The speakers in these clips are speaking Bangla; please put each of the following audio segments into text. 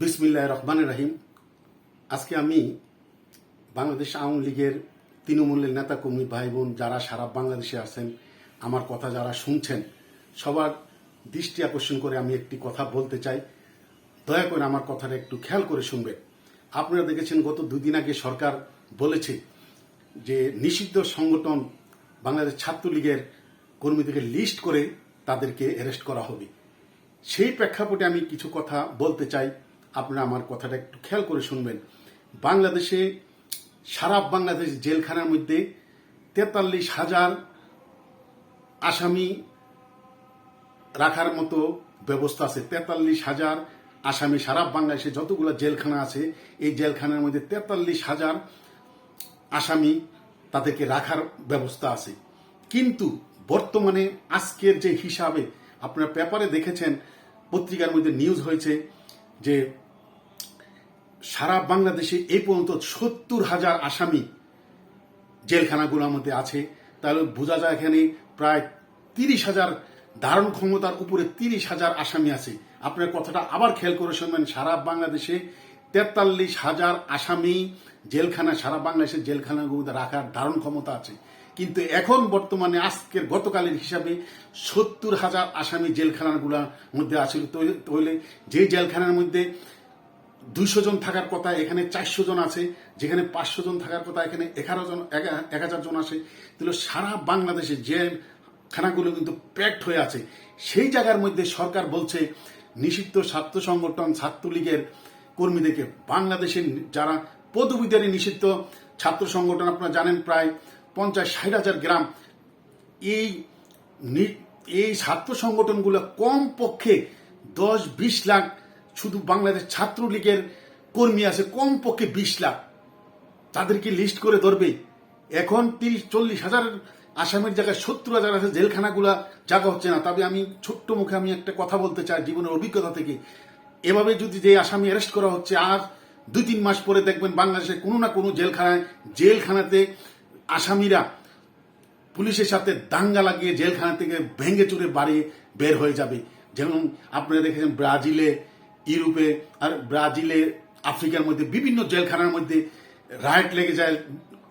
বিসমিল্লাহ রহমান রাহিম। আজকে আমি বাংলাদেশ আওয়ামী লীগের তৃণমূলের নেতা কর্মী ভাই বোন যারা সারা বাংলাদেশে আছেন, আমার কথা যারা শুনছেন, সবার দৃষ্টি আকর্ষণ করে আমি একটি কথা বলতে চাই। দয়া করে আমার কথাটা একটু খেয়াল করে শুনবেন। আপনারা দেখেছেন গত দুদিন আগে সরকার বলেছে যে নিষিদ্ধ সংগঠন বাংলাদেশ ছাত্রলীগের কর্মীদেরকে লিস্ট করে তাদেরকে অ্যারেস্ট করা হবে। সেই প্রেক্ষাপটে আমি কিছু কথা বলতে চাই। আপনারা আমার কথাটা একটু খেয়াল করে শুনবেন। বাংলাদেশে, সারা বাংলাদেশ জেলখানার মধ্যে তেতাল্লিশ হাজার আসামি রাখার মতো ব্যবস্থা আছে। তেতাল্লিশ হাজার আসামি সারা বাংলাদেশে যতগুলো জেলখানা আছে, এই জেলখানার মধ্যে তেতাল্লিশ হাজার আসামি তাদেরকে রাখার ব্যবস্থা আছে। কিন্তু বর্তমানে আজকের যে হিসাবে আপনারা পেপারে দেখেছেন, পত্রিকার মধ্যে নিউজ হয়েছে যে সারা বাংলাদেশে এই পর্যন্ত সত্তর হাজার আসামি জেলখানাগুলোর মধ্যে আছে। তাহলে বোঝা যায় এখানে প্রায় তিরিশ হাজার ধারণ ক্ষমতার উপরে তিরিশ হাজার আসামি আছে। আপনার কথাটা আবার খেয়াল করে শুনবেন, সারা বাংলাদেশে তেতাল্লিশ হাজার আসামি জেলখানা, সারা বাংলাদেশের জেলখানাগুলোতে রাখার ধারণ ক্ষমতা আছে। কিন্তু এখন বর্তমানে আজকের গতকালের হিসাবে সত্তর হাজার আসামি জেলখানাগুলোর মধ্যে আছে। তাহলে যে জেলখানার মধ্যে দুইশো জন থাকার কথা এখানে চারশো জন আছে, যেখানে পাঁচশো জন থাকার কথা এখানে এগারো জন এক হাজার জন আসে তাহলে সারা বাংলাদেশে যে খানাগুলো কিন্তু প্যাকড হয়ে আছে, সেই জায়গার মধ্যে সরকার বলছে, নিষিদ্ধ ছাত্র সংগঠন, ছাত্রলীগের কর্মীদেরকে বাংলাদেশের যারা পদবিদারী নিষিদ্ধ ছাত্র সংগঠন, আপনারা জানেন প্রায় পঞ্চাশ ষাট হাজার গ্রাম, এই এই ছাত্র সংগঠনগুলো কম পক্ষে দশ বিশ লাখ শুধু বাংলাদেশ ছাত্রলীগের কর্মী আছে কম পক্ষে বিশ লাখ। তাদেরকে লিস্ট করে ধরবে। এখন তিরিশ, চল্লিশ হাজার, আসামের জায়গায় সত্তর হাজার আছে, জেলখানাগুলা জায়গা হচ্ছে না। তবে আমি ছোট্ট মুখে আমি একটা কথা বলতে চাই জীবনের অভিজ্ঞতা থেকে। এভাবে যদি যে আসামি অ্যারেস্ট করা হচ্ছে, আর দুই, তিন মাস পরে দেখবেন বাংলাদেশে কোনো না কোনো জেলখানায়, জেলখানাতে আসামিরা পুলিশের সাথে দাঙ্গা লাগিয়ে জেলখানা থেকে ভেঙে চুরে বাড়ি বের হয়ে যাবে। যেমন আপনারা দেখেছেন ব্রাজিলে ইউরোপে আর ব্রাজিলে, আফ্রিকার মধ্যে, বিভিন্ন জেলখানার মধ্যে রাইট লেগে যায়,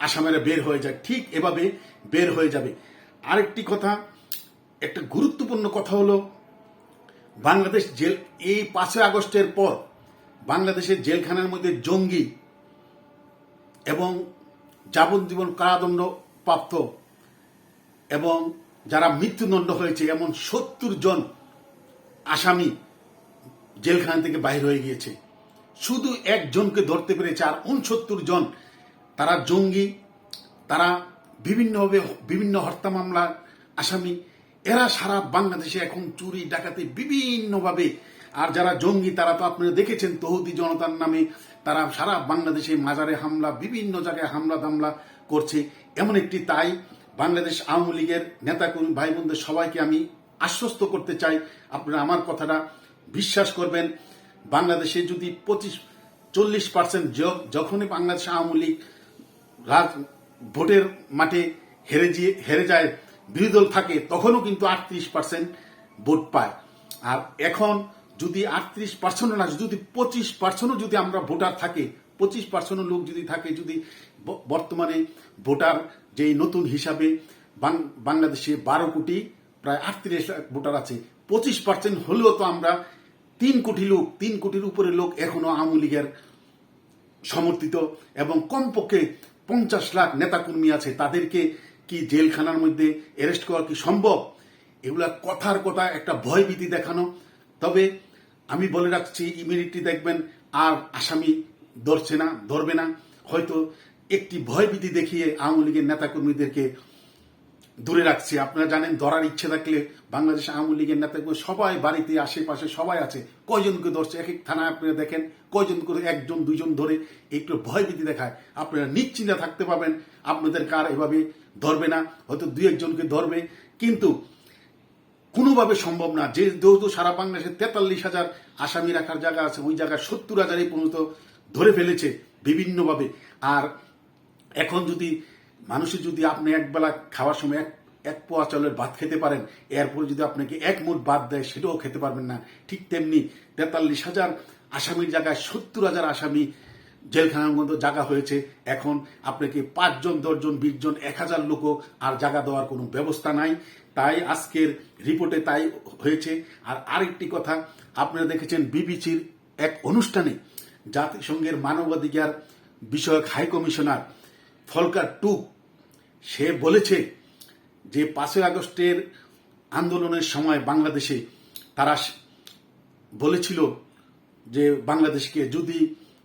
আসামেরা বের হয়ে যায়। ঠিক এভাবে বের হয়ে যাবে। আরেকটি কথা, একটা গুরুত্বপূর্ণ কথা হলো, বাংলাদেশ জেল, এই পাঁচই আগস্টের পর বাংলাদেশের জেলখানার মধ্যে জঙ্গি এবং যাবজ্জীবন কারাদণ্ড প্রাপ্ত এবং যারা মৃত্যুদণ্ড হয়েছে, এমন সত্তর জন আসামি জেলখানা থেকে বাইর হয়ে গিয়েছে। শুধু একজনকে ধরতে পেরেছে আর উনসত্তর জন। তারা জঙ্গি, তারা বিভিন্নভাবে বিভিন্ন হত্যা মামলার আসামি। এরা সারা বাংলাদেশে এখন চুরি, ডাকাতি বিভিন্নভাবে। আর যারা জঙ্গি, তারা তো আপনারা দেখেছেন তহুদি জনতার নামে। তারা সারা বাংলাদেশে মাজারে হামলা, বিভিন্ন জায়গায় হামলা দামলা করছে। এমন একটি তাই বাংলাদেশ আওয়ামী লীগের নেতাকর্মী ভাই বোনদের সবাইকে আমি আশ্বস্ত করতে চাই। আপনারা আমার কথাটা বিশ্বাস করবেন, বাংলাদেশে যদি পঁচিশ, চল্লিশ পার্সেন্ট যখনই বাংলাদেশ আওয়ামী লীগ রাজ, ভোটের মাঠে হেরে গিয়ে হেরে যায়, বিরোধী দল থাকে, তখনও কিন্তু আটত্রিশ পার্সেন্ট ভোট পায়। আর এখন যদি আটত্রিশ পার্সেন্ট না, যদি পঁচিশ পার্সেন্টও যদি আমরা ভোটার থাকে, পঁচিশ পার্সেন্ট লোক যদি থাকে, যদি বর্তমানে ভোটার যেই নতুন হিসাবে বাংলাদেশে বারো কোটি, প্রায় আটত্রিশ ভোটার আছে, পঁচিশ পার্সেন্ট হলেও তো আমরা তিন কোটি লোক, তিন কোটির উপরে লোক এখনও আওয়ামী লীগের সমর্থিত এবং কমপক্ষে পঞ্চাশ লাখ নেতাকর্মী আছে। তাদেরকে কি জেলখানার মধ্যে অ্যারেস্ট করা কি সম্ভব? এগুলা কথার কথা, একটা ভয়ভীতি দেখানো। তবে আমি বলে রাখছি, ইমিডিয়েটলি দেখবেন আর আসামি ধরছে না, ধরবে না। হয়তো একটি ভয়ভীতি দেখিয়ে আওয়ামী লীগের নেতাকর্মীদেরকে দূরে রাখছি। আপনারা জানেন, ধরার ইচ্ছে থাকলে বাংলাদেশ আওয়ামী লীগের নেতাগুলো সবাই বাড়িতে, আশেপাশে সবাই আছে। কয়জনকে ধরছে? এক এক থানায় আপনারা দেখেন কয়জন করে একজন দুজন ধরে একটু ভয় ভয়ভীতি দেখায়। আপনারা নিশ্চিন্তে থাকতে পাবেন আপনাদের কার এভাবে ধরবে না। হয়তো দুই একজনকে ধরবে। কিন্তু কোনোভাবে সম্ভব না। যে যেহেতু সারা বাংলাদেশে তেতাল্লিশ হাজার আসামি রাখার জায়গা আছে, ওই জায়গায় সত্তর হাজারই পর্যন্ত ধরে ফেলেছে বিভিন্নভাবে। আর এখন যদি মানুষের যদি আপনি একবেলা খাওয়ার সময় এক এক পোয়া চালের ভাত খেতে পারেন, এরপরে যদি আপনাকে এক মুঠ ভাত দেয়, সেটাও খেতে পারবেন না। ঠিক তেমনি তেতাল্লিশ হাজার আসামির জায়গায় সত্তর হাজার আসামি জেলখানার মধ্যে জায়গা হয়েছে। এখন আপনাকে পাঁচজন, দশজন, বিশজন, এক হাজার লোকও আর জায়গা দেওয়ার কোনো ব্যবস্থা নাই। তাই আজকের রিপোর্টে তাই হয়েছে। আর আরেকটি কথা, আপনারা দেখেছেন বিবিসির এক অনুষ্ঠানে জাতিসংঘের মানবাধিকার বিষয়ক হাই কমিশনার ফলকার টু, সে বলেছে যে পাঁচই আগস্টের আন্দোলনের সময় বাংলাদেশে তারা বলেছিল যে বাংলাদেশকে যদি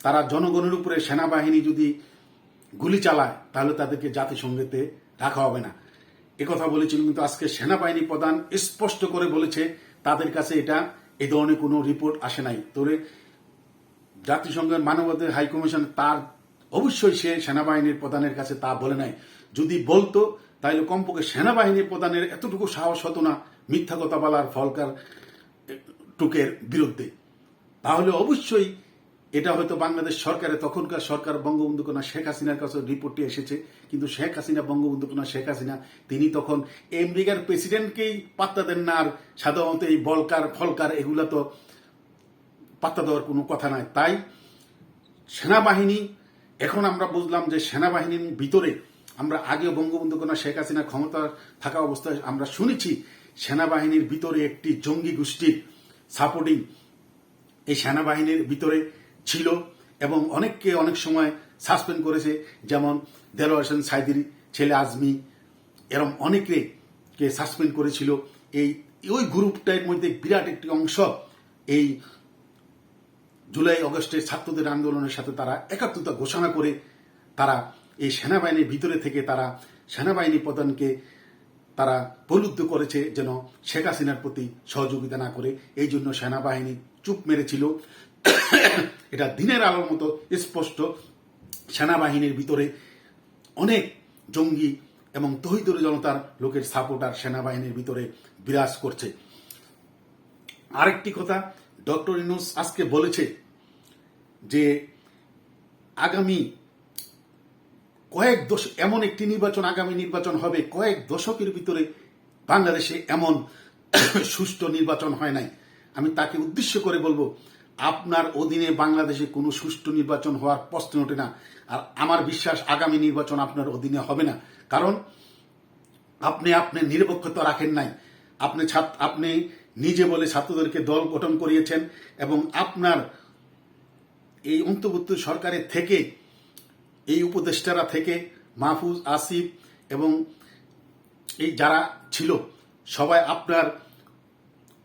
তারা জনগণের উপরে সেনাবাহিনী যদি গুলি চালায়, তাহলে তাদেরকে জাতিসংঘেতে রাখা হবে না। একথা বলেছিল কিন্তু আজকে সেনাবাহিনী প্রধান স্পষ্ট করে বলেছে তাদের কাছে এটা এই ধরনের কোনো রিপোর্ট আসে নাই। তোরে জাতিসংঘের মানবাধিকার হাইকমিশন তার অবশ্যই সে সেনাবাহিনীর প্রধানের কাছে তা বলে নাই যদি বলতো তাহলে কমপক্ষে সেনাবাহিনীর প্রধানের এতটুকু সাহস হতো না মিথ্যা কথা বলার ফলকার টুকের বিরুদ্ধে। তাহলে অবশ্যই এটা হয়তো বাংলাদেশ সরকারের তখনকার সরকার বঙ্গবন্ধু কন্যা শেখ হাসিনার কাছে রিপোর্টটি এসেছে। কিন্তু শেখ হাসিনা বঙ্গবন্ধু কন্যা শেখ হাসিনা, তিনি তখন আমেরিকার প্রেসিডেন্টকেই পাত্তা দেন না আর সাধারণত এই বলকার, ফলকার এগুলা তো পাত্তা দেওয়ার কোনো কথা নাই। তাই সেনাবাহিনী এখন আমরা বুঝলাম যে সেনাবাহিনীর ভিতরে আমরা আগেও বঙ্গবন্ধু কন্যা শেখ হাসিনা ক্ষমতা থাকা অবস্থায় আমরা শুনেছি সেনাবাহিনীর ভিতরে একটি জঙ্গি গোষ্ঠীর সাপোর্টিং এই সেনাবাহিনীর ভিতরে ছিল এবং অনেককে অনেক সময় সাসপেন্ড করেছে, যেমন দেলোয়ার হোসেন সাইদির ছেলে আজমি, এরম অনেকে কে সাসপেন্ড করেছিল। এই, ওই গ্রুপটার মধ্যে বিরাট একটি অংশ এই জুলাই অগস্টের ছাত্রদের আন্দোলনের সাথে তারা একাত্মতা ঘোষণা করে তারা এই সেনাবাহিনীর ভিতরে থেকে তারা সেনাবাহিনী প্রধানকে তারা প্রলুব্ধ করেছে যেন শেখ হাসিনার প্রতি সহযোগিতা না করে। এই জন্য সেনাবাহিনী চুপ মেরেছিল। এটা দিনের আলোর মতো স্পষ্ট। সেনাবাহিনীর ভিতরে অনেক জঙ্গি এবং তহিদুর জনতার লোকের সাপোর্টার সেনাবাহিনীর ভিতরে বিরাজ করছে। আরেকটি কথা, ডক্টর ইনুস আজকে বলেছে যে আগামী কয়েক দশক এমন একটি নির্বাচন, আগামী নির্বাচন হবে, কয়েক দশকের ভিতরে বাংলাদেশে এমন সুষ্ঠু নির্বাচন হয় নাই। আমি তাকে উদ্দেশ্য করে বলব, আপনার অধীনে বাংলাদেশে কোনো সুষ্ঠু নির্বাচন হওয়ার প্রশ্ন ওঠে না। আর আমার বিশ্বাস, আগামী নির্বাচন আপনার অধীনে হবে না। কারণ আপনি আপনি নিরপেক্ষতা রাখেন নাই। আপনি ছাত্র আপনি নিজে বলে ছাত্রদেরকে দল গঠন করিয়েছেন এবং আপনার এই অন্তর্ভুক্ত সরকারের থেকে, এই উপদেষ্টারা থেকে, মাহফুজ, আসিফ এবং এই যারা ছিল, সবাই আপনার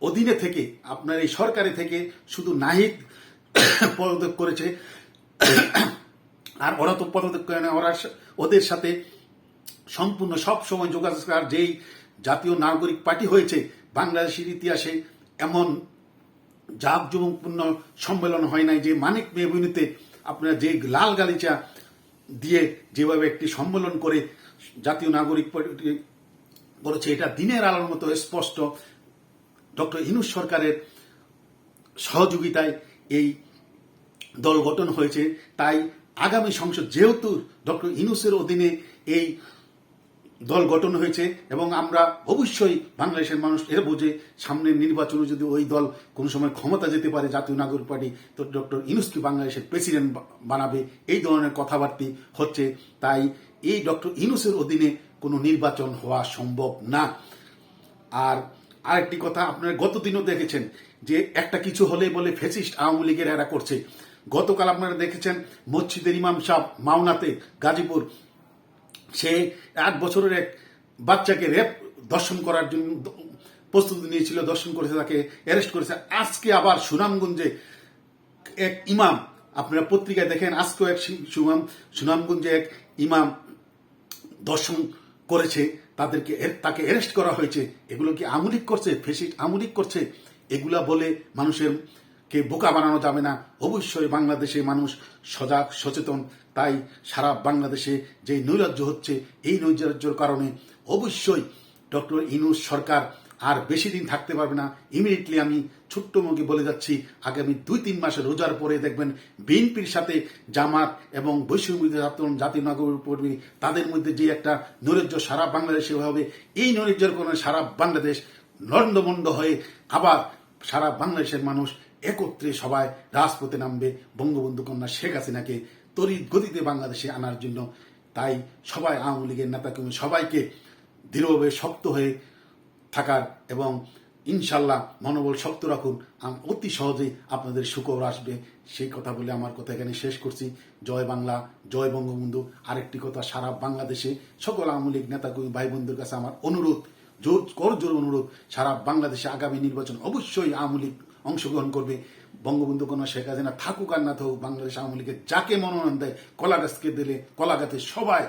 অধীনে থেকে, আপনার এই সরকারে থেকে শুধু নাহিদ পদত্যাগ করেছে আর ওরা তো পদত্যাগ করে না, ওরা ওদের সাথে সম্পূর্ণ সব সময় যোগাযোগ যেই জাতীয় নাগরিক পার্টি হয়েছে, বাংলাদেশের ইতিহাসে এমন জাঁকজমকপূর্ণ সম্মেলন হয় নাই যে মানিক মেহবিনীতে আপনার যে লাল গালিচা দিয়ে যেভাবে একটি সম্মেলন করে জাতীয় নাগরিক করেছে, এটা দিনের আলোর মতো স্পষ্ট। ডক্টর ইনুস সরকারের সহযোগিতায় এই দল গঠন হয়েছে। তাই আগামী সংসদ, যেহেতু ডক্টর ইনুসের অধীনে এই দল গঠন হয়েছে এবং আমরা অবশ্যই বাংলাদেশের মানুষ এর বোঝে, সামনের নির্বাচনে যদি ওই দল কোনো সময় ক্ষমতা যেতে পারে, জাতীয় নাগরিক পার্টি, তো ডক্টর ইনুসকে বাংলাদেশের প্রেসিডেন্ট বানাবে, এই ধরনের কথাবার্তি হচ্ছে। তাই এই ডক্টর ইনুসের অধীনে কোনো নির্বাচন হওয়া সম্ভব না। আর আরেকটি কথা, আপনারা গতদিনও দেখেছেন যে একটা কিছু হলে বলে ফেসিস্ট আওয়ামী লীগের এরা করছে। গতকাল আপনারা দেখেছেন মসজিদের ইমাম সাহ মাওনাতে গাজীপুর সে আট বছরের এক বাচ্চাকে রেপ দর্শন করার জন্য প্রস্তুতি নিয়েছিল দর্শন করেছে, তাকে অ্যারেস্ট করেছে। আজকে আবার সুনামগঞ্জে এক ইমাম, আপনারা পত্রিকায় দেখেন, আজকেও এক সুনাম, সুনামগঞ্জে এক ইমাম দর্শন করেছে, তাদেরকে তাকে অ্যারেস্ট করা হয়েছে। এগুলো কি আমলিক করছে ফেসিট আমলিক করছে? এগুলা বলে মানুষের কে বোকা বানানো যাবে না। অবশ্যই বাংলাদেশে মানুষ সজাগ, সচেতন। তাই সারা বাংলাদেশে যে নৈরাজ্য হচ্ছে, এই নৈরাজ্যর কারণে অবশ্যই ডক্টর ইনুস সরকার আর বেশি দিন থাকতে পারবে না। ইমিডিয়েটলি আমি ছোট্ট মুখে বলে যাচ্ছি, আগামী দুই তিন মাসে রোজার পরে দেখবেন বিএনপির সাথে জামাত এবং বৈষম্য আন্দোলন জাতীয় কর্মী, তাদের মধ্যে যে একটা নৈরাজ্য সারা বাংলাদেশে হবে, এই নৈরাজ্যের কারণে সারা বাংলাদেশ নন্দমন্দ হয়ে আবার সারা বাংলাদেশের মানুষ একত্রে সবাই রাজপথে নামবে। বঙ্গবন্ধু কন্যা শেখ হাসিনাকে তড়িৎ গতিতে বাংলাদেশে আনার জন্য। তাই সবাই আওয়ামী লীগের নেতাকর্মী সবাইকে দৃঢ়ভাবে শক্ত হয়ে থাকার এবং ইনশাল্লাহ মনোবল শক্ত রাখুন। অতি সহজেই আপনাদের সুখবর আসবে। সেই কথা বলে আমার কথা এখানে শেষ করছি। জয় বাংলা, জয় বঙ্গবন্ধু। আরেকটি কথা, সারা বাংলাদেশে সকল আওয়ামী লীগ নেতাকর্মী ভাই বোনদের কাছে আমার অনুরোধ জোর কর জোর অনুরোধ, সারা বাংলাদেশে আগামী নির্বাচন অবশ্যই আওয়ামী লীগ অংশগ্রহণ করবে। বঙ্গবন্ধু কোনো শেখ হাসিনা থাকুক আর না থাকুক, বাংলাদেশ আওয়ামী লীগের যাকে মনোনয়ন দেয়, কলা গাছকে দিলে কলা গাছে সবাই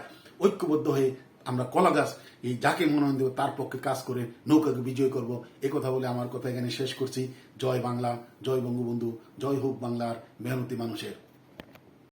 ঐক্যবদ্ধ হয়ে আমরা কলা গাছ, এই যাকে মনোনয়ন দেব তার পক্ষে কাজ করে নৌকাকে বিজয় করব। এ কথা বলে আমার কথা এখানে শেষ করছি। জয় বাংলা, জয় বঙ্গবন্ধু, জয় হোক বাংলার মেহনতি মানুষের।